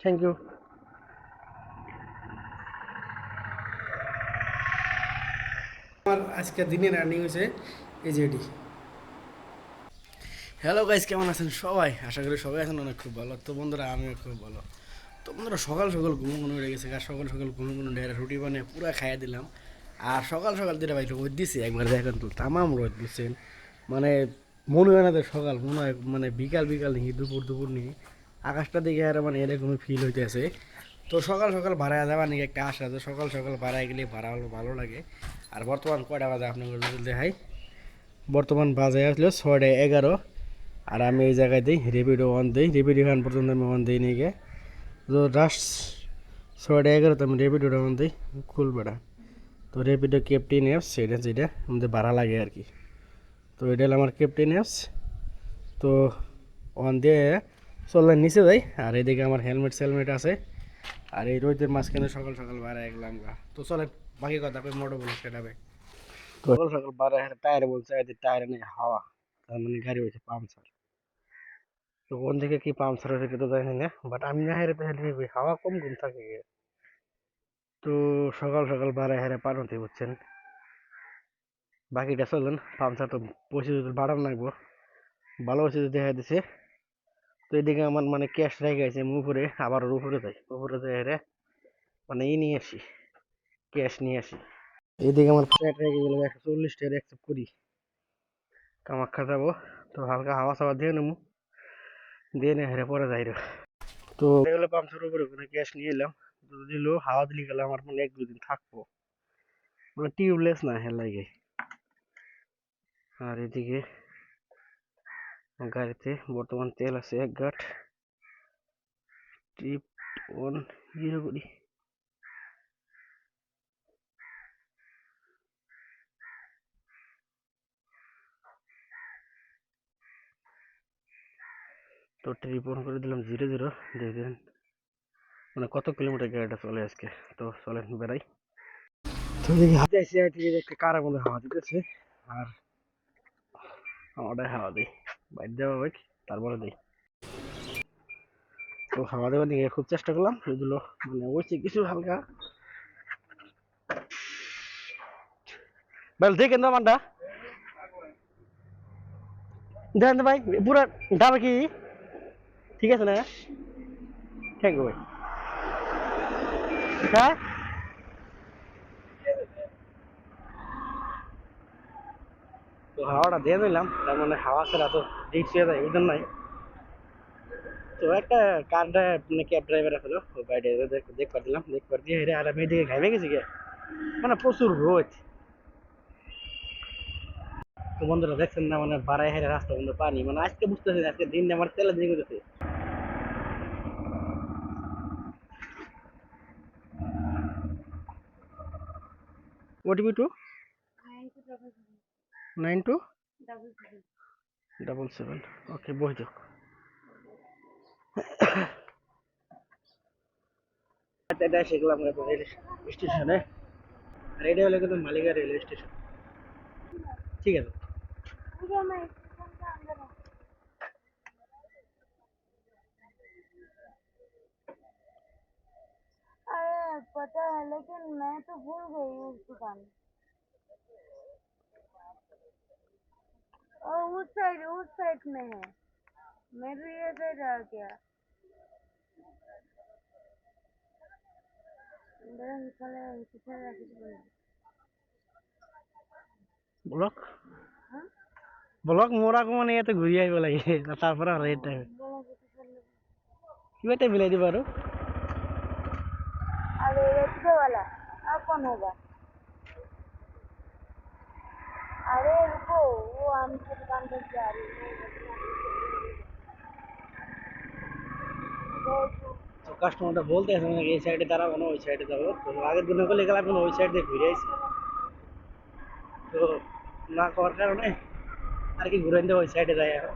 Thank you আমার আজকে দিনের রানিং হয়েছে এটি হ্যালো গাইজ কেমন আছেন সবাই? আশা করি সবাই আছেন, অনেক খুব ভালো। তো বন্ধুরা, আমিও খুব ভালো। তো বন্ধুরা, সকাল সকাল ঘুম ঘুম উঠে গেছে আর সকাল সকাল ঘুম ঘুম ঢেরা রুটি বানিয়ে পুরো খাইয়ে দিলাম। আর সকাল সকাল যেটা ভাই, রোদ দিছে, একবার দেখেন তো, তামাম রোদ বুঝছেন মানে মনে হয় না সকাল, মনে হয় মানে বিকাল বিকাল নিয়ে দুপুর দুপুর নিয়ে আকাশটা দেখে আর মানে এরকমই ফিল হইতেছে। তো সকাল সকাল ভাড়া যাওয়ার নাকি একটা আশা আছে, সকাল সকাল ভাড়ায় গেলে ভাড়া হলো ভালো লাগে। আর বর্তমান কয়টা বাজে আপনাকে যদি দেখাই? বর্তমান বাজে আসলে ছয়টা এগারো। আর আমি এই জায়গায় দিই রেপিডো অন দিই রেপিডো খান পর্যন্ত আমি অন দিই নিয়ে তো লাস্ট ছয়টা এগারোতে আমি রেপিডোটা অন দিই খুল বেড়া তো রেপিডো ক্যাপ্টেন অ্যাপস সেটা যেটা আমাদের ভাড়া লাগে আর কি। তো এটা হলো আমার ক্যাপ্টেন অ্যাপস তো অন দিয়ে চললে নিচে যাই আর এদিকে আমার হেলমেট সেলমেট আছে। আর এই রোদের মাঝখানে সকাল সকাল বাইরে গেলাম গা। তো চলে বাকি কথা কই মোটো বলে সেটাবে তো সকাল সকাল বাইরে টায়ার বলছে এদের টায়ারে নেই হাওয়া। তার মানে গাড়ি হয়েছে পাংচার তো কোন দিকে কি পাংচার হয়েছে তো জানি না বাট আমি না হেরে তাহলে হাওয়া কম কম থাকে তো সকাল সকাল বাইরে হেরে পার হতে বুঝছেন বাকিটা চলেন পাংচার তো পয়সা যদি বাড়ানো লাগবো ভালো হচ্ছে যদি দেখা দিছে। তো এদিকে আমার মানে ক্যাশ রেখে গেছে, আমি উপরে, আবার উপরে যাই। উপরে যাই হেরে মানে ই নিয়ে আসি ক্যাশ নিয়ে আসি। এইদিকে আমার ফ্ল্যাট রেখে গেলে একশো চল্লিশ টাকা অ্যাকসেপ্ট করি। কামাখ্যা যাব, তো হালকা হাওয়া সাওয়া দিয়ে নেব। দিয়ে নিয়ে হেরে পরে যাই তো এগুলো পাম্পসের উপরে, ওখানে ক্যাশ নিয়ে এলাম। তো দিল, হাওয়া দিলে গেলে আমার মানে এক দুদিন থাকব। মানে টিউবলেস না হেলাই আর এদিকে গাড়িতে, বর্তমান তেল আছে এক গাঁট। ট্রিপ অন জিরো করি তো ট্রিপ অন করে দিলাম জিরো জিরো দেখবেন মানে কত কিলোমিটার গাড়িটা চলে আজকে? তো চলেন বেড়াই। হাতে আসি একটা কারের মধ্যে হাওয়া দিতেছে আর আমারটাই হাওয়া দিই বাইর দেওয়া বাইক তারপরে দিই তো হাওয়া দেওয়ার দিকে খুব চেষ্টা করলাম সেগুলো মানে ওইছে কিছু হালকা। বেল দেখেন তো আমারটা দেখেন ভাই, পুরো ডাবে কি? ঠিক আছে না? থ্যাংক ইউ ভাই। হ্যাঁ? তো হাওয়াটা দিয়ে দিলাম, তার মানে হাওয়া ছাড়া তো রিক্স হয়ে যায় ওই নাই তো একটা কার মানে ক্যাব ড্রাইভার আছিল ও গাড়ি দেখবার দিলাম দেখবার দিয়ে হেরে আর আমি এদিকে ঘামে গেছি গে। মানে প্রচুর রোদ। তো বন্ধুরা দেখছেন না মানে বাড়াই হেরে রাস্তা বন্ধু পানি। মানে আজকে বুঝতেছি আজকে দিন আমার তেলে দিন করতেছে OTP two nine two double seven okay বই যাও এটা শিখলাম রেল স্টেশনে আর এটা হলো কিন্তু মালিকা রেলওয়ে স্টেশন ঠিক আছে अरे पता है लेकिन मैं तो भूल गई उस दुकान और उस साइड उस साइड में है मैं भी ये साइड आ गया मेरा निकले किधर रखी थी ব্লক हाँ ব্লক মোৰাকো মানে ইয়াতে ঘূৰি আহিব লাগে তাৰ পৰা ৰেড টাইম बोला कि किधर কিবা এটা মিলাই দিবা আৰু अरे रिक्शे वाला अब कौन होगा अरे रुको वो हमसे दुकान पर जा रही है তো কাস্টমারটা বলতে আছে মানে এই সাইডে দাঁড়াবো না ওই সাইডে যাবো তো আগের দিনে বলে গেলাম এখন ওই সাইড দিয়ে ঘুরে আইছি তো না করার কারণে আর কি ঘুরে নিতে ওই সাইডে যাই এখন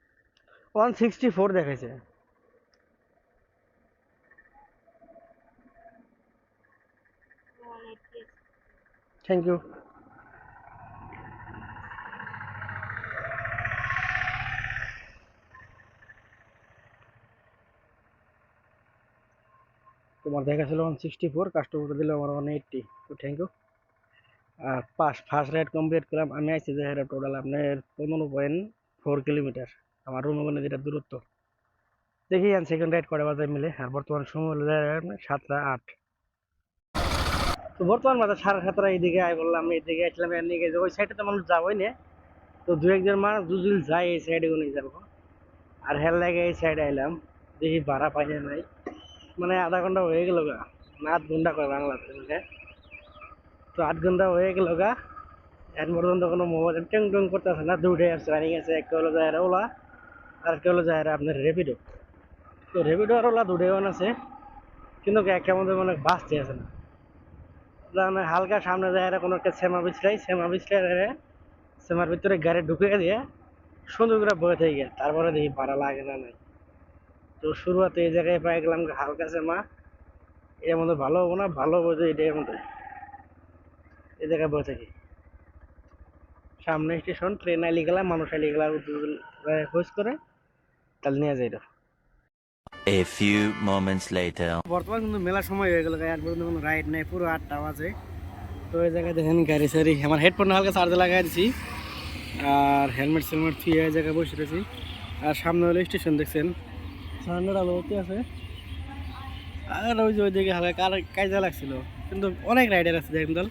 ওয়ান সিক্সটি ফোর দেখাইছে। থ্যাংক ইউ তোমার দেখা ছিল ওয়ান সিক্সটি ফোর কাস্টমার দিল আমার ওয়ান এইটটি তো থ্যাংক ইউ আর পাস ফার্স্ট রাইড কমপ্লিট করলাম। আমি আইছি যে টোটাল আপনার পনেরো পয়েন্ট ফোর কিলোমিটার আমার ওখানে যেটা দূরত্ব। দেখি আর সেকেন্ড রাইড করে বাজার মিলে, আর বর্তমান সময় হলো যায় সাতটা আট। তো বর্তমান বাজার সাড়ে সাতটা এইদিকে আয় বললাম এইদিকে আসলাম এর নিয়ে ওই সাইডে তো মানুষ যাবোই না। তো দু একজন মানুষ দুজন যায় এই সাইডে নিয়ে যাব। আর হেল লাগে এই সাইডে আইলাম, দেখি ভাড়া পাই নাই। মানে আধা ঘণ্টা হয়ে গেল গা না আধ ঘণ্টা করে বাংলাতে তো আট ঘণ্টা হয়ে গেল গা, এখন পর্যন্ত কোনো মোবাইল ট্যাং ট্যাং করতেছে না দুটাই আছে রানিং আছে একটা হলো যায় ওলা। আর একটা হলো যায় আপনার রেপিডো তো রেপিডো আর ওলা অন আছে, কিন্তু একটা মধ্যে মানে বাঁচতে আছে না। মানে হালকা সামনে যায় কোনো একটা সেমা বিছলাই সেমা বিছলাই সেমার ভিতরে গাড়ি ঢুকে দিয়ে সুন্দর করে বয়ে থেকে গিয়ে তারপরে দেখি ভাড়া লাগে না নাই। তো শুরুয়াতে এই জায়গায় পাই গেলাম হালকা সেমা। এর মধ্যে ভালো হব না, ভালো হব যে এটার মধ্যে। এই জায়গায় বসে থাকি। সামনে স্টেশন ট্রেন আইলি গেলাম, মানুষ আইলি গেলাম খোঁজ করে। তাহলে নিয়ে যাই এ few মোমেন্টস later. বর্তমান কিন্তু মেলা সময় হয়ে গেল আর পর্যন্ত কোনো রাইড নাই পুরো আটটা বাজে। তো এই জায়গায় দেখেন গাড়ি সারি আমার হেডফোন হালকা চার্জে লাগাই দিছি। আর হেলমেট সেলমেট থুয়ে এই জায়গায় বসে রয়েছি। আর সামনে হলো স্টেশন দেখছেন? সামনের আলো আলোতে আছে? আর ওই যে ওইদিকে হালকা কার কাজা লাগছিল। কিন্তু অনেক রাইডার আছে দেখেন দল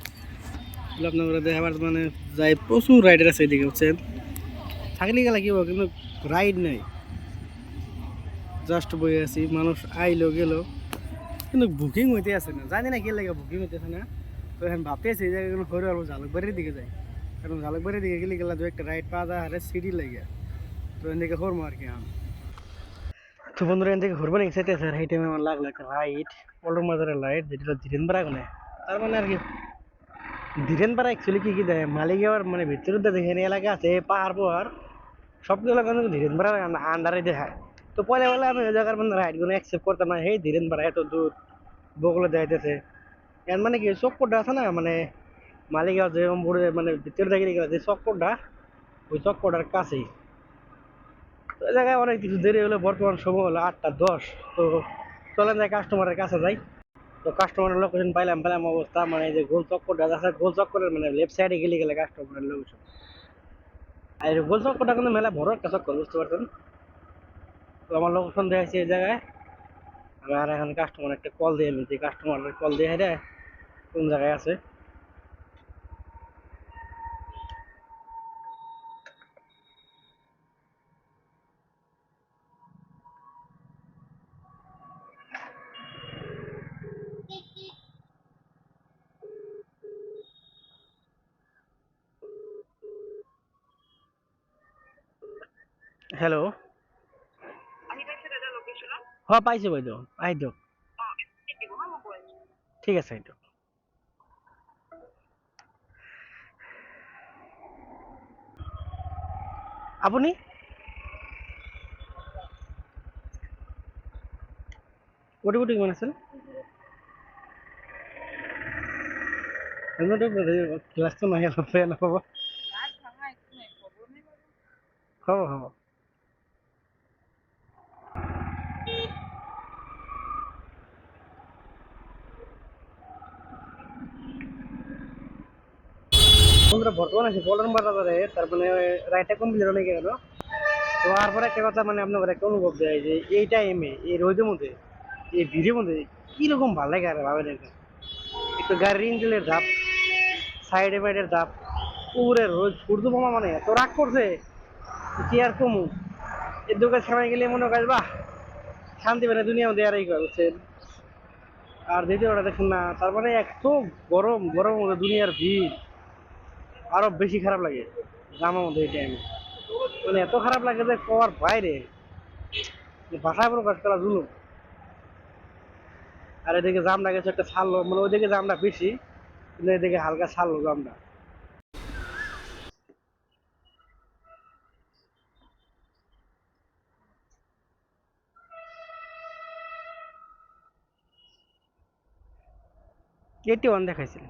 আপনার দেখাবার মানে যাই প্রচুর রাইডার আছে এদিকে বুঝছেন? থাকলে গেলে কি হবে কিন্তু রাইড নেই। জাস্ট বই আছি, মানুষ আইলো, গেল। কিন্তু বুকিং হইতে আছে না। জানি না কি লাগে বুকিং হইতেছে না। তো এখন ভাবতে আছি যে হরে অল্প ঝালকবাড়ির দিকে যাই। কারণ ঝালকবাড়ির দিকে গেলে গেলে দু একটা রাইড পাওয়া যায় আরে সিডি লাগে তো এখান থেকে হরমো আর কি আমি। তো বন্ধুরা এখান থেকে ঘুরবো নাকি চাইতে স্যার এই টাইমে আমার লাগল একটা রাইড পল্টন বাজারের লাইট যেটা ধীরেন পাড়া কোনে তার মানে আর কি ধীরেন পাড়া অ্যাকচুয়ালি কি কি দেয় মালিগাঁওয়ার মানে ভিতরে তো দেখেন এলাকা আছে পাহাড় পাহাড় সবগুলো কিন্তু ধীরেন পাড়ার আন্ডারে দেখায়। তো পয়লা বেলা আমি ওই জায়গার মানে রাইডগুলো অ্যাকসেপ্ট করতাম না। ধীরেন পাড়া এত দূর, বগুলো যাইতেছে। এর মানে কি চক্করটা আছে না মানে মালিগাঁও যে মানে ভিতরে গেলে, যে চক্করটা, ওই চক্করটার কাছেই। তো ওই জায়গায় অনেক কিছু দেরি হলো, বর্তমান সময় হলো আটটা দশ। তো চলেন যাই কাস্টমারের কাছে যাই। তো কাস্টমারের লোকেশন পাইলাম পাইলাম অবস্থা মানে যে গোল চক্করটা আছে গোল চক্করের মানে লেফট সাইডে গেলে গেলে কাস্টমারের লোকেশন আর গোল চক্করটা কিন্তু মেলা বড় একটা চক্কর, বুঝতে পারছেন? আমার লোকেশন দেখাচ্ছি এই জায়গায়। আমি আর এখন কাস্টমার একটা কল দিয়ে নিচ্ছি কাস্টমারের কল দিয়ে রে কোন জায়গায় আছে? হ্যালো হ্যাঁ পাইছো বাইদেউ আহি দিয়ক ঠিক আছে আহি দিয়ক আপুনি কোটি কিমান আছিল হেলমেটটো গ্লাছটো নাহে অলপ বেয়া নহ'ব হ'ব হ'ব বন্ধুরা, বর্তমানে আছি পল্টন বাজারে তার মানে রাইটটা কমপ্লিট হয়ে গেল তো তারপরে একটা কথা মানে আপনার একটা অনুভব দেয় যে, এই টাইমে এই রোদের মধ্যে, এই ভিড়ের মধ্যে কীরকম ভালো লাগে আর ভাবে দেখেন। একটু গাড়ির ইঞ্জিনের ধাপ সাইডে ফাইডের ধাপ উপরে রোজ সূর্য বোমা মানে এত রাগ করছে কি আর কমু? এর দোকান সময় গেলে মনে হয়, বাহ, শান্তি পেলে দুনিয়া মধ্যে আর এই করছেন আর দ্বিতীয়টা দেখুন না, তারপরে এত গরম গরম দুনিয়ার ভিড়। আরও বেশি খারাপ লাগে জামার মধ্যে এই টাইমে মানে এত খারাপ লাগে যে কওয়ার বাইরে ভাষায় প্রকাশ করা জুলুম। আর এদিকে জামটা গেছে একটা ছাড়লো মানে ওইদিকে জামটা বেশি, কিন্তু এদিকে হালকা ছাড়লো জামটা এইটি ওয়ান দেখাইছিল?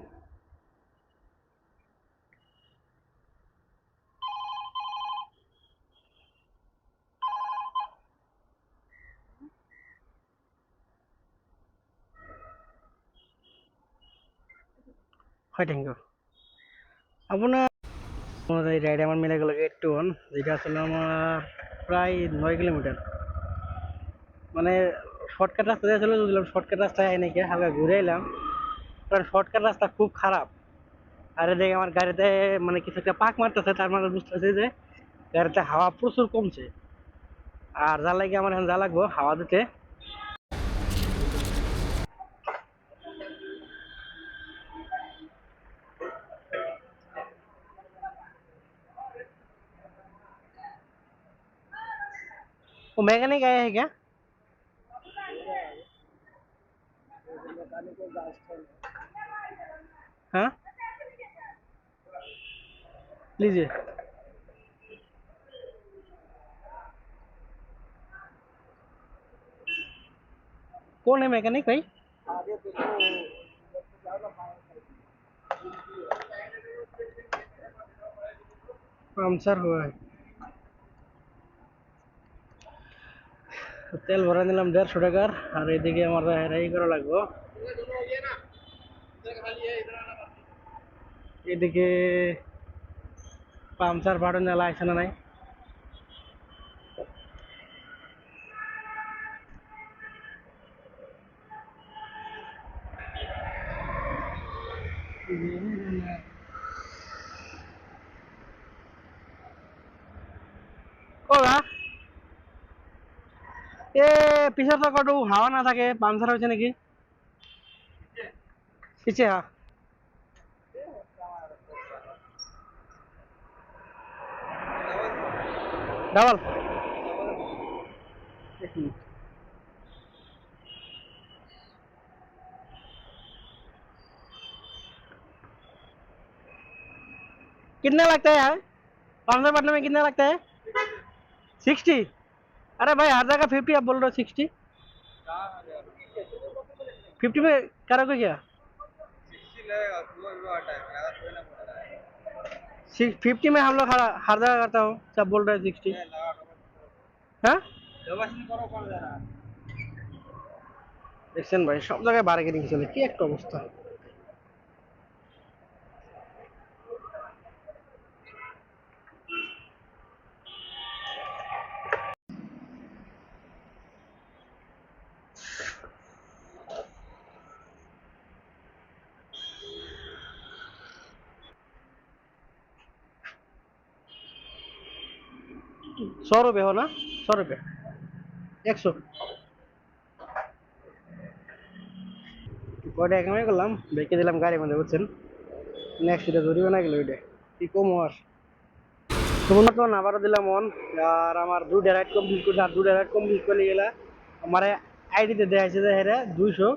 হয় থ্যাংক ইউ আপোনাৰ এই রাইড আমার মিলে গেল এইট টু ওয়ান যেটা আসলে আমার প্রায় নয় কিলোমিটার মানে শর্টকাট রাস্তা দিয়ে চলে গেছিলাম শর্টকাট রাস্তায় আই নাকি হালকা ঘুরে এলাম কারণ শর্টকাট রাস্তা খুব খারাপ আর এদিকে আমার গাড়িতে মানে কিছু একটা পাক মারতেছে তার মানে বুঝতেছে যে গাড়িতে হাওয়া প্রচুর কমছে। আর যা লাগে আমার এখন যা লাগবো হাওয়া দিতে ओमेगा नहीं गया है क्या? हाँ? लीजिए। कौन है मैकेनिक भाई आंसर हुआ है। তেল ভরা নিলাম দেড়শো টাকার, আর এদিকে আমার রাই করা লাগবো। এদিকে পাংচার ভাড়া নেলা আছে না নাই? ওলা এ পিছৰ চকাটো হাৱা নাথাকে পামচাৰ হৈছে নেকি পিছে হা ডাবল एक मिनट कितना लगता है यार पाँच पटना में कितना लगता है सिक्सटी अरे भाई हर जगह फिफ्टी आप बोल रहे हो सिक्सटी फिफ्टी में करोगे क्या फिफ्टी में हम लोग हर हर जगह करता हूँ सब बोल रहे हैं सिक्सटी हाँ দেখছেন ভাই সব জায়গায় বার্গেনিং চলে কি একটা অবস্থা सौ रुपये हो ना सौ रुपये एक सौ কয়টা একামে করলাম বেঁকে দিলাম গাড়ির মধ্যে বুঝছেন নেক্সট এটা জরিবে না গেল ওইটা কি কম আর তোমরা তো আবারও দিলাম মন আর আমার দুটা রাইড কমপ্লিট করছে আর দুটা রাইড কমপ্লিট করে গেলা আমার আইডিতে দেওয়া আছে যে হেরে দুইশো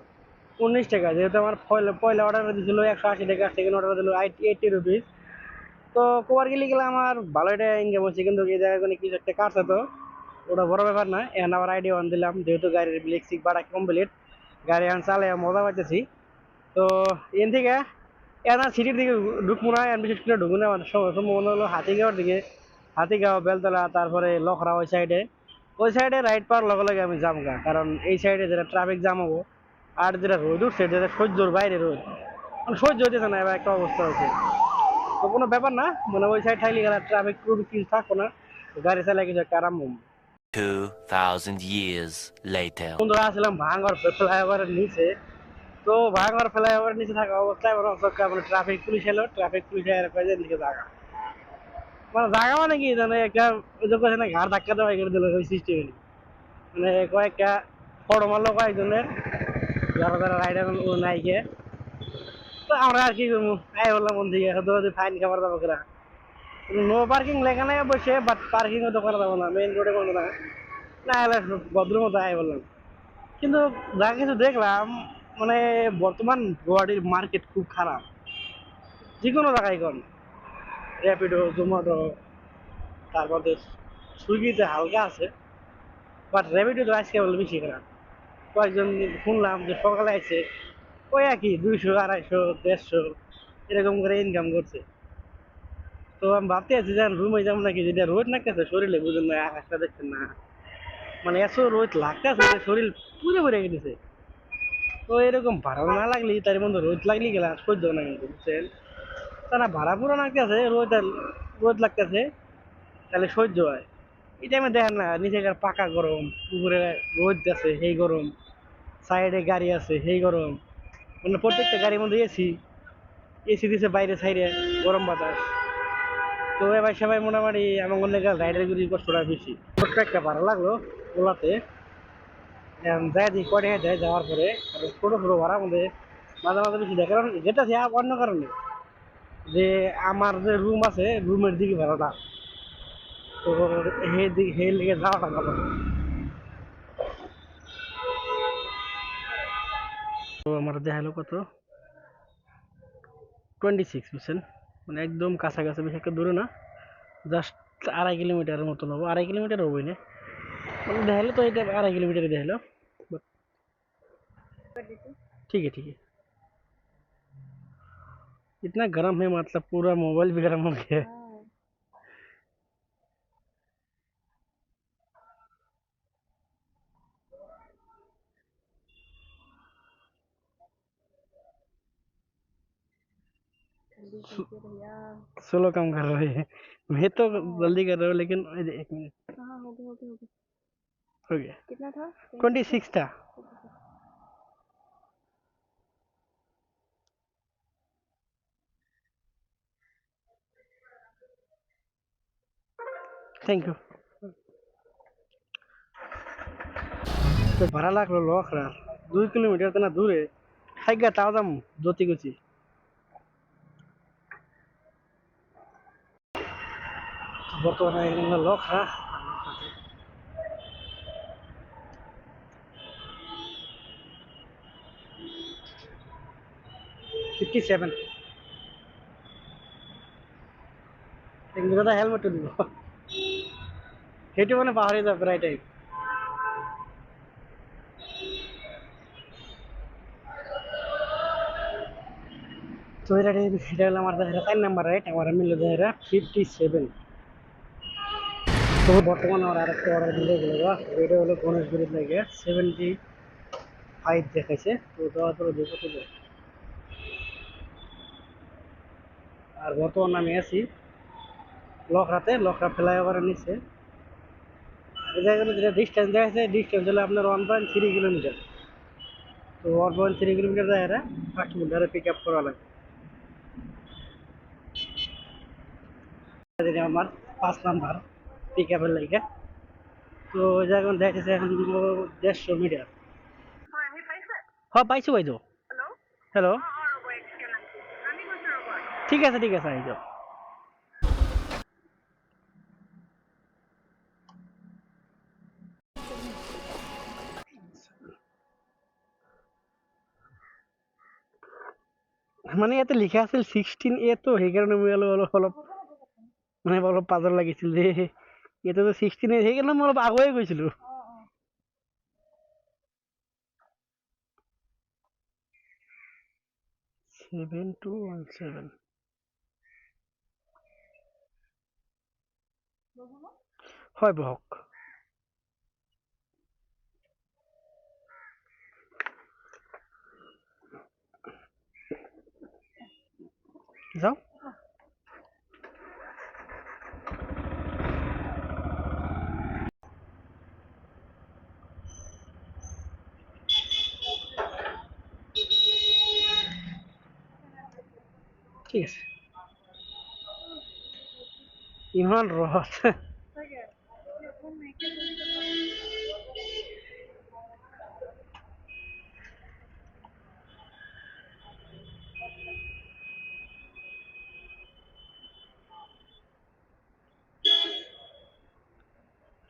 উনিশ টাকা যেহেতু আমার পয়লা পয়লা অর্ডার দিয়েছিল একশো আশি টাকা সেকেন্ড অর্ডার দিল এইটি রুপিস তো কোয়ার গেলে গেলে আমার ভালো একটা ইনকাম হচ্ছে, কিন্তু এই জায়গায় কিছু একটা কাটছে তো। ওটা বড় ব্যাপার না। এখন আবার আইডি অন দিলাম, যেহেতু গাড়ির ইলেকট্রিক ভাড়া কমপ্লিট গাড়ি এখন চালে মজা পাইতেছি। তো এন থেকে এনার সিটির দিকে ঢুকবো না এন বিশেষ করে ঢুকবো না সম্ভাবনা হলো হাতিগাঁওর দিকে। হাতিগাঁও, বেলতলা, তারপরে লখরা ওই সাইডে ওই সাইডে রাইড পাওয়ার লগে লগে আমি যাম গা কারণ এই সাইডে যেটা ট্রাফিক জাম হব, আর যেটা রোদ উঠছে, যেটা সহ্যর বাইরে রোদ মানে সহ্য হইতেছে না, এবার একটা অবস্থা হচ্ছে তো কোনো ব্যাপার না। মানে ওই সাইড থাকলে গেলে ট্রাফিক কিছু থাকব না। গাড়ি চালাই কিছু হব। 2,000 years later. বন্ধুরা আসলাম ভাঙর ফ্লাইওভারের নিচে। তো ভাঙর ফ্লাইওভারের নিচে থাকা অবস্থায় আমার অপেক্ষা মানে ট্রাফিক পুলিশ এলো। ট্রাফিক পুলিশ এর কাছে দিকে জায়গা। মানে জায়গা মানে কি? জানে একটা ওই যে কোথায় না ঘাড় ধাক্কা দেওয়া করে দিল ওই সিস্টেমে মানে কয়েকটা ফটো মারলো কয়েকজনের। যারা যারা রাইডার নাইকে তো আমরা আর কি করব? আই বললাম মন থেকে ফাইন খাবার দাবো করা। নো পার্কিং লেখা নাই বসে বাট পার্কিং ও দোকানে যাব না মেইন রোডে কোনো না। না, এলে ভদ্র মতো আই বললাম। কিন্তু যা কিছু দেখলাম মানে বর্তমান গুয়াহাটির মার্কেট খুব খারাপ। যে কোনো জায়গায় কোন র্যাপিডো জোম্যাটো তারপরে সুইগিতে হালকা আছে। বাট র্যাপিডো তো আজকে বেশি খারাপ। কয়েকজন শুনলাম যে সকালে আছে ওই একই, দুইশো, আড়াইশো, দেড়শো, এরকম করে ইনকাম করছে। তো আমি ভাবতে আছি যে রুমে যাব নাকি? যেটা রোদ লাগতেছে, শরীরে বুঝুন না, আকাশটা দেখছেন না। মানে এত রোদ লাগতেছে যে শরীর পুরে পুরে গেছে। তো এরকম ভাড়া না লাগলে তার মধ্যে রোদ লাগলে গেলে আর সহ্য না কিন্তু, বুঝছেন? তারা ভাড়া পুরো লাগতেছে, রোদ রোদ লাগতেছে, তাহলে সহ্য হয়। এই টাইমে দেখেন না নিচেকার পাকা গরম, উপরে রোদ আছে, সেই গরম। সাইডে গাড়ি আছে, সেই গরম। মানে প্রত্যেকটা গাড়ির মধ্যে এসি এসি দিছে বাইরে সাইডে গরম বাতাস। তো এবার সবাই মোটামুটি আমার মনে রাইডের গুলি কষ্টটা বেশি। একটা ভাড়া লাগল ওলাতে। যাই দিই কটে যায়, যাওয়ার পরে ছোটো ছোটো ভাড়ার মধ্যে মাঝে মাঝে বেশি দেয় কারণ যেটা সে অন্য কারণে যে আমার যে রুম আছে রুমের দিকে ভাড়াটা। তো সেই দিকে সেই দিকে যাওয়াটা ভালো। তো আমার দেখালো কত টোয়েন্টি সিক্স বুঝছেন মানে একদম কাছাকাছি বেশি একটা দূরে না জাস্ট আড়াই কিলোমিটারের মতন হবো আড়াই কিলোমিটার হবোই না মানে দেখালো তো এটা আড়াই কিলোমিটারে দেখালো ठीक है ठीक है इतना गर्म है मतलब पूरा मोबाइल भी गर्म हो गया है स्लो काम कर रहे हैं मैं तो जल्दी कर रहा हूँ लेकिन ये देख, एक मिनट हाँ हो गया हो गया हो गया हो गया कितना था ट्वेंटी सिक्स था থ্যাংক ইউ তো ভাড়া লাগলো লখরা দুই কিলোমিটার তো না দূরে থাইগা তাও দাম জ্যোতি বর্তমানে এখানে লখরা ফিফটি সেভেন এগুলো কথা হেলমেট দিব সেইটো মানে পাহৰি যাব প্ৰায় টাইম তো এটা এটা হলো আমার দেখা চার নাম্বার রাইট আমার মিলে দেখা ফিফটি সেভেন তো বর্তমানে আমার আরেকটা অর্ডার দিলে এটা হলো সেভেন্টি ফাইভ দেখাইছে। তো দেওয়ার তো আর বর্তমান আমি আছি লখরাতে। লখরা ফ্লাইওভারের নিচে। এই জায়গাটা যেটা ডিস্টেন্স দেখাচ্ছে ডিস্টেন্স হলো আপনার ওয়ান পয়েন্ট থ্রি কিলোমিটার তো ওয়ান পয়েন্ট থ্রি কিলোমিটার জায়গাটা ফার্স্ট মিটারে পিক আপ করা লাগে। আমার পাঁচ নাম্বার পিক আপের লাগে তো জায়গা দেখাচ্ছে এখন দেড়শো মিটার। হ্যাঁ পাইছো? পাইছো হ্যালো ঠিক আছে ঠিক আছে মানে ইয়াতে লিখা আছিল ছিক্সটিন এ তো সেইকাৰণে মই অলপ অলপ মানে অলপ পাজৰ লাগিছিল যে ইয়াতে ছিক্সটিন এ সেইকাৰণে মই অলপ আগুৱাই গৈছিলোঁ। ছেভেন টু ওৱান ছেভেন হয় বহক। যাওঁ। ঠিক আছে ইমান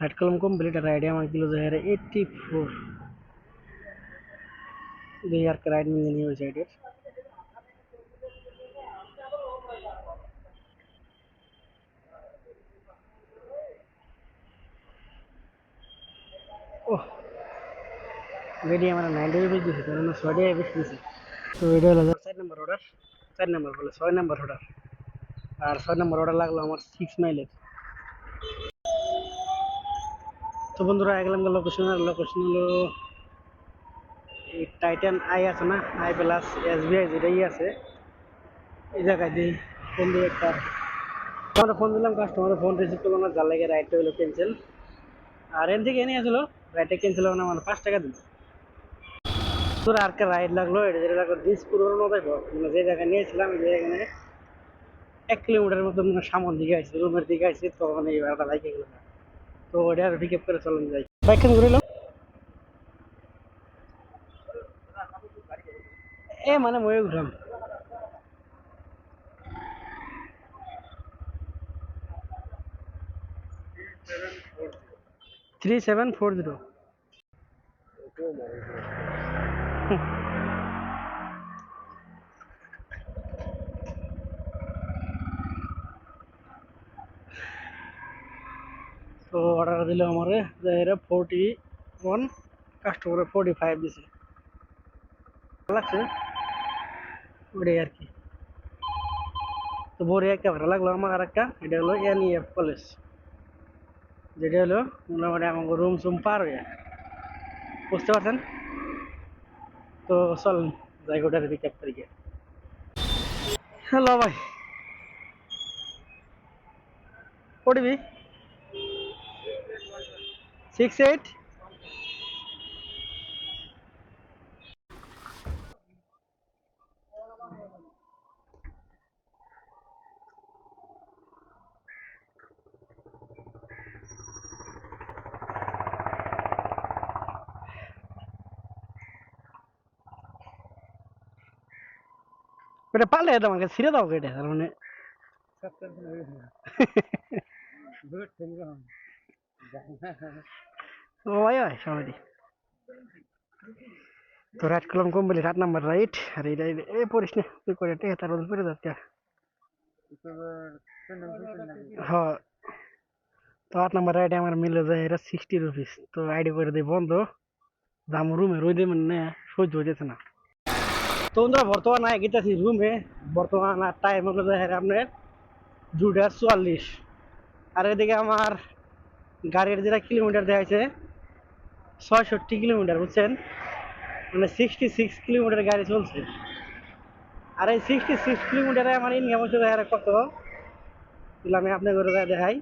हेड कलम कंप्लीट राइड है हमारे जो है एट्टी फोर दो हज़ार में राइड मिलने রেডি আমার নাইনটি রুপিস দিয়েছে তার জন্য ছয় টাকা বেশি দিয়েছে তো এটা হলো চার নম্বর অর্ডার চার নম্বর বলে ছয় নম্বর অর্ডার আর ছয় নম্বর অর্ডার লাগল আমার সিক্স মাইলের তো বন্ধুরা গেলাম লোকেশন আর লোকেশন হলো আই আছে না? I plus S B I যেটাই আছে। এই জায়গায় দিই ফোন দিয়ে একটা আমরা ফোন দিলাম কাস্টমারের ফোন রিসিভ করল না, যার লাগে রাইডটা হলো ক্যান্সেল আর এন থেকে এনে আসলো রাইডটা ক্যান্সেল হলো না মানে পাঁচ টাকা দিল। তোর আর একটা রাইড লাগল? এটা যেটা লাগল দিসপুর নদাই মানে যে জায়গায় নিয়েছিলাম, এই এখানে এক কিলোমিটারের মতো মানে সামন দিকে আসছে রুমের দিকে আসছে তখন এই ভাড়াটা বাইকে গেলো তো ওটা আর পিক করে চলেন যাই। বাইক কেন ঘুরে এ মানে ময়ে ঘুরাম। Three seven four zero order দিল আমারে এরা ফোরটি ওয়ান কাস্টমারে ফোরটি ফাইভ দিছে। ভালো লাগছে? ওটাই আর কি। তো ভোরে একটা ভালো লাগল আমার আর একটা এটা হলো এন এফ কলেজ যেটা হলো মোটামুটি আমাকে রুম সুম পার হয়ে। বুঝতে পারছেন? তো চল ওটার পিক আপ করি হ্যালো ভাই। পড়বি? সিক্স এইট এটা পারলে এটা আমাকে ছিঁড়ে দাও এটা তার মানে ও ভাই ভাই সবাই তো রাইট কলম কম্বলি আট নাম্বার, রাইট? আর, এই রাইট এ পড়িস না, তুই করে হ্যাঁ তো আট নাম্বার রাইডে আমার মিলে যায়, এটা সিক্সটি রুপিস তো আইডি করে দিই বন্ধ। দাম রুমে, রই দেবেন না, সহ্য হয়ে যেতে না। তো বন্ধুরা, বর্তমান আয় গেতেছি রুমে। বর্তমান টাইম হলো যায় আপনার দুটার চুয়াল্লিশ। আর এদিকে আমার গাড়ির যেটা কিলোমিটার দেখাইছে ছয়ষট্টি কিলোমিটার বুঝছেন? মানে সিক্সটি সিক্স কিলোমিটার গাড়ি চলছে। আর এই সিক্সটি সিক্স কিলোমিটারে আমার ইনকাম হচ্ছে দেখা কত? আমি আপনাকে দেখাই।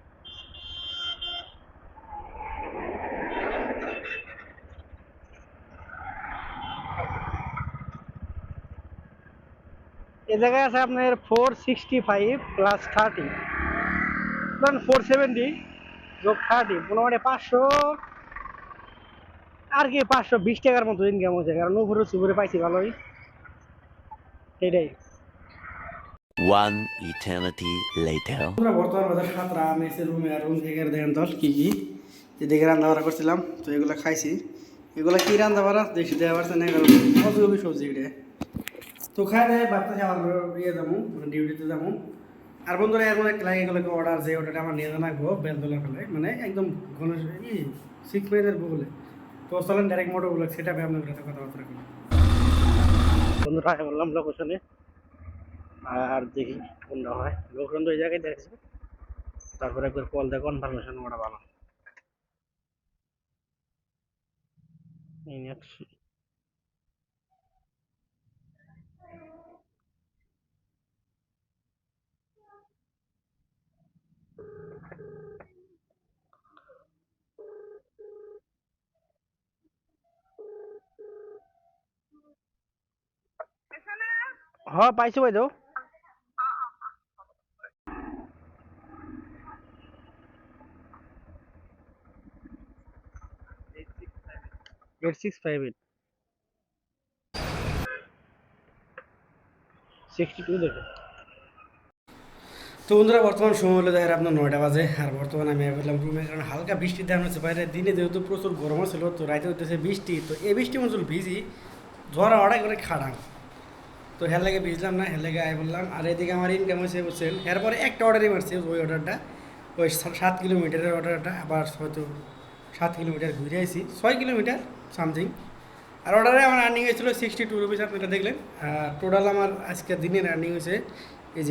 এ জায়গায় আছে আপনার four sixty five plus thirty ধরেন ফোর সেভেন্টি যোগ থার্টি মোটামুটি পাঁচশো আর কি পাঁচশো বিশ টাকার মতো ইনকাম হচ্ছে কারণ উপরে সুপুরে পাইছি ভালোই। এটাই। One eternity later. আমরা বর্তমান বাজার আমি এসে রুমে আর রুম থেকে দেখেন তো কি কি। এদিকে রান্না বাড়া করছিলাম তো এগুলো খাইছি। এগুলো কি রান্না বাড়া? দেখছি দেওয়া পারছে না কারণ কতগুলো সবজি এটা তো খাই দেয় বাচ্চা যাওয়ার ইয়ে যাব মানে ডিউটিতে যাব। আর বন্ধুরা এর মধ্যে লাগে এগুলোকে অর্ডার যে অর্ডারটা আমার নিয়ে গো বেলতলা ফেলে। মানে একদম ঘন ই মাইলের বলে তো চলেন ডাইরেক্ট মোটরগুলো সেটা আমি আপনার কথাবার্তা করি। বন্ধুরা বললাম লোকেশনে আর দেখি কোনটা হয়। লোকেশন তো ওই জায়গায় দেখছি। তারপরে একবার কল দিয়ে কনফার্মেশন ওটা ভালো। এই হয় পাইছো বাইদেউ। Eight six five eight sixty two তো বন্ধুরা, বর্তমান সময় হলো দেখেন আপনার নয়টা বাজে, আর বর্তমানে আমি বললাম রুমে কারণ হালকা বৃষ্টি দেওয়া হচ্ছে। বাইরে দিনে যেহেতু প্রচুর গরম ছিল তো রাইতে হইতেছে বৃষ্টি, তো এই বৃষ্টি মজুল ভিজি ঝড় অর্ডার করে খাড়াং তো হের লাগে ভিজলাম না, হের লাগে আয় বললাম। আর এদিকে আমার ইনকাম হয়েছে বুঝছেন? এরপরে একটা অর্ডারই মারছে, ওই অর্ডারটা ওই সাত কিলোমিটারের অর্ডারটা আবার হয়তো সাত কিলোমিটার ঘুরে আইছি। ছয় কিলোমিটার সামথিং আর অর্ডারে আমার আর্নিং হয়েছিল সিক্সটি টু রুপিস আপনারা দেখলেন। আর টোটাল আমার আজকের দিনের আর্নিং হয়েছে এই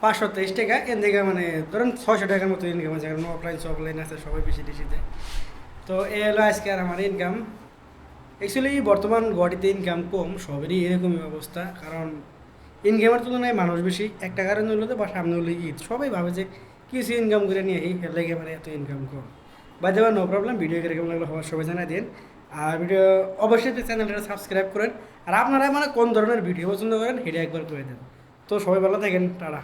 পাঁচশো তেইশ টাকা। এন থেকে মানে ধরুন ছয়শো টাকার মতো ইনকাম আছে। কারণ অফলাইন অফলাইন আছে, সবাই বেশি বেশি তো এ হলো আজকে আর আমার ইনকাম অ্যাকচুয়ালি বর্তমান গুয়াহাটিতে ইনকাম কম, সবেরই এরকমই অবস্থা। কারণ ইনকামের তুলনায় মানুষ বেশি। একটা কারণ হলো তো বা সামনে হলো ঈদ। সবাই ভাবে যে, কিছু ইনকাম করে নিয়ে এই হেলে মানে এত ইনকাম কম। বাই দেওয়া নো প্রবলেম ভিডিও কেমন লাগল সবার সবাই জানাই দিন। আর ভিডিও অবশ্যই চ্যানেলটা সাবস্ক্রাইব করেন। আর আপনারা মানে কোন ধরনের ভিডিও পছন্দ করেন, সেটা একবার করে দেন। তো সবাই ভালো থাকেন। টাটা।